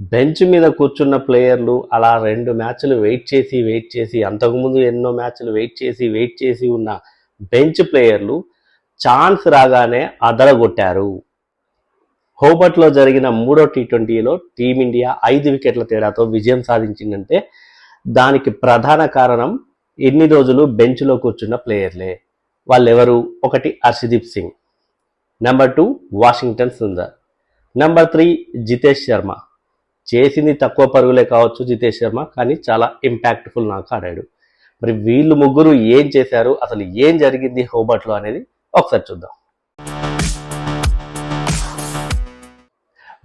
Bench మీద కూర్చున్న ప్లేయర్లు అలా రెండు మ్యాచ్లు వెయిట్ చేసి వెయిట్ చేసి అంతకుముందు ఎన్నో మ్యాచ్లు వెయిట్ చేసి వెయిట్ చేసి ఉన్న బెంచ్ ప్లేయర్లు ఛాన్స్ రాగానే అదరగొట్టారు. హోబర్ట్లో జరిగిన మూడో టీ ట్వంటీలో టీమిండియా ఐదు వికెట్ల తేడాతో విజయం సాధించిందంటే దానికి ప్రధాన కారణం ఎన్ని రోజులు బెంచ్లో కూర్చున్న ప్లేయర్లే. వాళ్ళెవరు? ఒకటి Harshdeep Singh. Number two Washington Sundar. Number three Jitesh Sharma. చేసింది తక్కువ పరుగులే కావచ్చు జితేష్ శర్మ కానీ చాలా ఇంపాక్ట్ఫుల్ నాకు ఆడాడు. మరి వీళ్ళు ముగ్గురు ఏం చేశారు అసలు ఏం జరిగింది హోబర్ట్లో అనేది ఒకసారి చూద్దాం.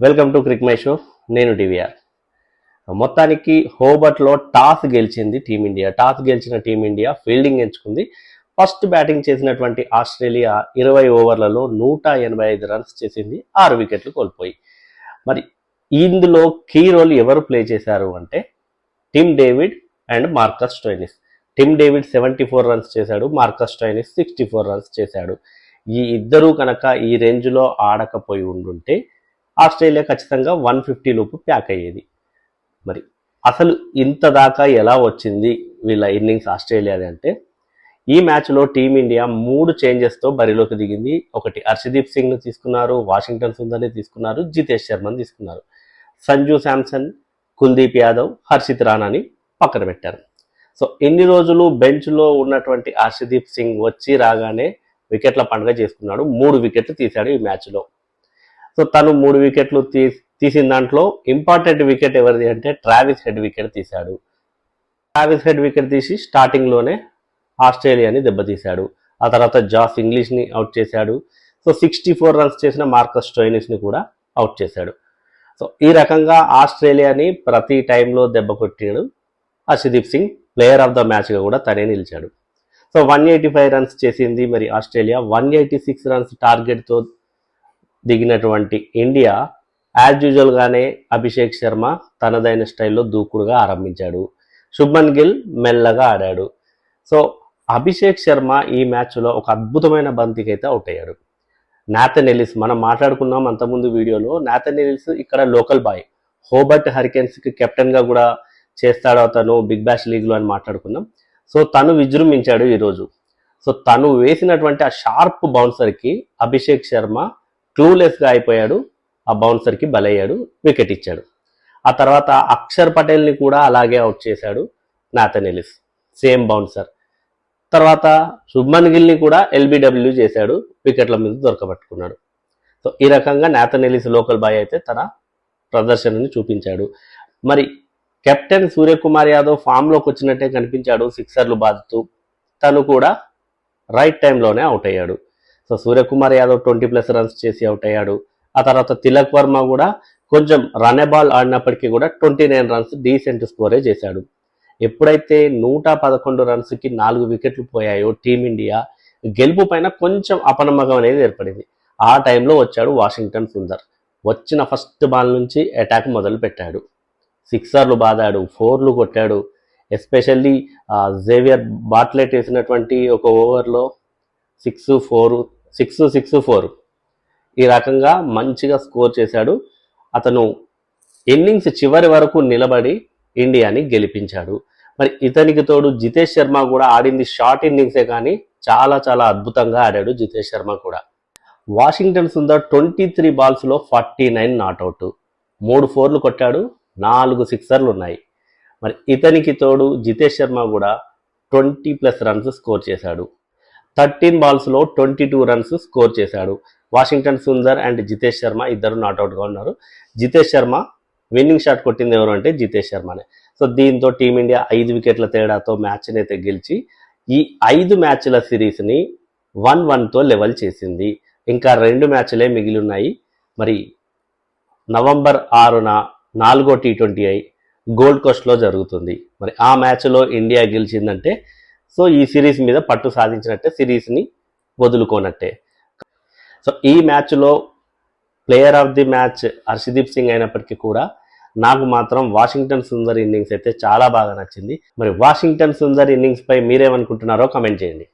Welcome to crick my show నేను డివిఆర్ మొత్తానికి హోబర్ట్లో టాస్ గెలిచింది టీమిండియా. టాస్ గెలిచిన టీమిండియా ఫీల్డింగ్ ఎంచుకుంది. ఫస్ట్ బ్యాటింగ్ చేసినటువంటి ఆస్ట్రేలియా ఇరవై ఓవర్లలో నూట ఎనభై ఐదు రన్స్ చేసింది ఆరు వికెట్లు కోల్పోయి. మరి ఇందులో కీ రోల్ ఎవరు ప్లే చేశారు అంటే Tim David and Marcus Stoinis Tim David seventy four runs చేశాడు Marcus Stoinis sixty four runs చేశాడు. ఈ ఇద్దరూ కనుక ఈ రేంజ్లో ఆడకపోయి ఉండుంటే ఆస్ట్రేలియా ఖచ్చితంగా వన్ ఫిఫ్టీ లోపు ప్యాక్ అయ్యేది. మరి అసలు ఇంత దాకా ఎలా వచ్చింది వీళ్ళ ఇన్నింగ్స్ ఆస్ట్రేలియాది అంటే ఈ మ్యాచ్లో టీమిండియా మూడు చేంజెస్తో బరిలోకి దిగింది. ఒకటి హర్షదీప్ సింగ్ను తీసుకున్నారు వాషింగ్టన్ సుందర్ని తీసుకున్నారు జితేష్ శర్మని తీసుకున్నారు. సంజు శాంసన్ కుల్దీప్ యాదవ్ హర్షిత్ రాణాని పక్కన పెట్టారు. సో ఇన్ని రోజులు బెంచ్లో ఉన్నటువంటి హర్షదీప్ సింగ్ వచ్చి రాగానే వికెట్ల పండుగ చేసుకున్నాడు. మూడు వికెట్లు తీశాడు ఈ మ్యాచ్లో. సో తను మూడు వికెట్లు తీ తీసిన దాంట్లో ఇంపార్టెంట్ వికెట్ ఎవరిది అంటే ట్రావిస్ హెడ్ వికెట్ తీశాడు. ట్రావిస్ హెడ్ వికెట్ తీసి స్టార్టింగ్లోనే ఆస్ట్రేలియాని దెబ్బతీశాడు. ఆ తర్వాత జాస్ ఇంగ్లీష్ని అవుట్ చేశాడు. సో సిక్స్టీ ఫోర్ రన్స్ చేసిన మార్కస్ స్టోయినిస్ని కూడా అవుట్ చేశాడు. సో ఈ రకంగా ఆస్ట్రేలియాని ప్రతి టైంలో దెబ్బ కొట్టాడు Harshdeep Singh player of the మ్యాచ్గా కూడా తనే నిలిచాడు. So one eighty five runs చేసింది మరి Australia. One eighty six runs టార్గెట్తో దిగినటువంటి ఇండియా యాజ్ యూజువల్గానే అభిషేక్ శర్మ తనదైన స్టైల్లో దూకుడుగా ఆరంభించాడు. శుభ్మన్ గిల్ మెల్లగా ఆడాడు. సో అభిషేక్ శర్మ ఈ మ్యాచ్లో ఒక అద్భుతమైన బంతికి అయితే అవుట్ అయ్యాడు. నాథన్ ఎలిస్ మనం మాట్లాడుకున్నాం అంతకుముందు వీడియోలో. నాథన్ ఎలిస్ ఇక్కడ లోకల్ బాయ్ హోబర్ట్ హరికెన్స్కి కెప్టెన్గా కూడా చేస్తాడు అతను బిగ్ బ్యాష్ లీగ్లో అని మాట్లాడుకున్నాం. సో తను విజృంభించాడు ఈరోజు. సో తను వేసినటువంటి ఆ షార్ప్ బౌన్సర్కి అభిషేక్ శర్మ క్లూలెస్గా అయిపోయాడు. ఆ బౌన్సర్కి బలయ్యాడు వికెట్ ఇచ్చాడు. ఆ తర్వాత అక్షర్ పటేల్ని కూడా అలాగే అవుట్ చేశాడు నాథన్ ఎలిస్ సేమ్ బౌన్సర్ తర్వాత శుభ్మన్ గిల్ని కూడా ఎల్బిడబ్ల్యూ చేశాడు వికెట్ల మీద దొరకబట్టుకున్నాడు. సో ఈ రకంగా నాథన్ లోకల్ బాయ్ అయితే తన ప్రదర్శనని చూపించాడు. మరి కెప్టెన్ సూర్యకుమార్ యాదవ్ ఫామ్లోకి వచ్చినట్టే కనిపించాడు సిక్సర్లు బాదుతూ తను కూడా రైట్ టైంలోనే అవుట్ అయ్యాడు. So Suryakumar Yadav twenty plus runs చేసి అవుట్ అయ్యాడు. ఆ తర్వాత తిలక్ వర్మ కూడా కొంచెం రన్ బాల్ ఆడినప్పటికీ కూడా ట్వంటీ నైన్ రన్స్ డీసెంట్ స్కోరే చేశాడు. ఎప్పుడైతే నూట పదకొండు రన్స్కి నాలుగు వికెట్లు పోయాయో టీమిండియా గెలుపు పైన కొంచెం అపనమ్మకం అనేది ఏర్పడింది. ఆ టైంలో వచ్చాడు వాషింగ్టన్ సుందర్. వచ్చిన ఫస్ట్ బాల్ నుంచి అటాక్ మొదలు పెట్టాడు. సిక్సర్లు బాదాడు ఫోర్లు కొట్టాడు. ఎస్పెషల్లీ జేవియర్ బాట్లెట్ వేసినటువంటి ఒక ఓవర్లో six four six six four ఈ రకంగా మంచిగా స్కోర్ చేశాడు. అతను ఇన్నింగ్స్ చివరి వరకు నిలబడి ఇండియాని గెలిపించాడు. మరి ఇతనికి తోడు జితేష్ శర్మ కూడా ఆడింది షార్ట్ ఇన్నింగ్సే కానీ చాలా చాలా అద్భుతంగా ఆడాడు జితేష్ శర్మ కూడా. వాషింగ్టన్ సుందర్ ట్వంటీ త్రీ బాల్స్లో ఫార్టీ నైన్ నాట్అవుట్ మూడు ఫోర్లు కొట్టాడు నాలుగు సిక్సర్లు ఉన్నాయి. మరి ఇతనికి తోడు జితేష్ శర్మ కూడా ట్వంటీ ప్లస్ రన్స్ స్కోర్ చేశాడు. థర్టీన్ బాల్స్లో ట్వంటీ టూ రన్స్ స్కోర్ చేశాడు. వాషింగ్టన్ సుందర్ అండ్ జితేష్ శర్మ ఇద్దరు నాట్అవుట్గా ఉన్నారు. జితేష్ శర్మ విన్నింగ్ షాట్ కొట్టింది ఎవరు అంటే జితేష్ శర్మనే. సో దీంతో టీమిండియా ఐదు వికెట్ల తేడాతో మ్యాచ్ని అయితే గెలిచి ఈ ఐదు మ్యాచ్ల సిరీస్ని వన్ వన్తో లెవెల్ చేసింది. ఇంకా రెండు మ్యాచ్లే మిగిలి ఉన్నాయి మరి నవంబర్ ఆరున నాలుగో టీ ట్వంటీ ఐ గోల్డ్ కోస్ట్లో జరుగుతుంది. మరి ఆ మ్యాచ్లో ఇండియా గెలిచిందంటే సో ఈ సిరీస్ మీద పట్టు సాధించినట్టే సిరీస్ని వదులుకోనట్టే. సో ఈ మ్యాచ్లో player of the match Harshdeep Singh అయినప్పటికీ కూడా నాకు మాత్రం వాషింగ్టన్ సుందర్ ఇన్నింగ్స్ అయితే చాలా బాగా నచ్చింది. మరి వాషింగ్టన్ సుందర్ ఇన్నింగ్స్ పై మీరేమనుకుంటున్నారో కమెంట్ చేయండి.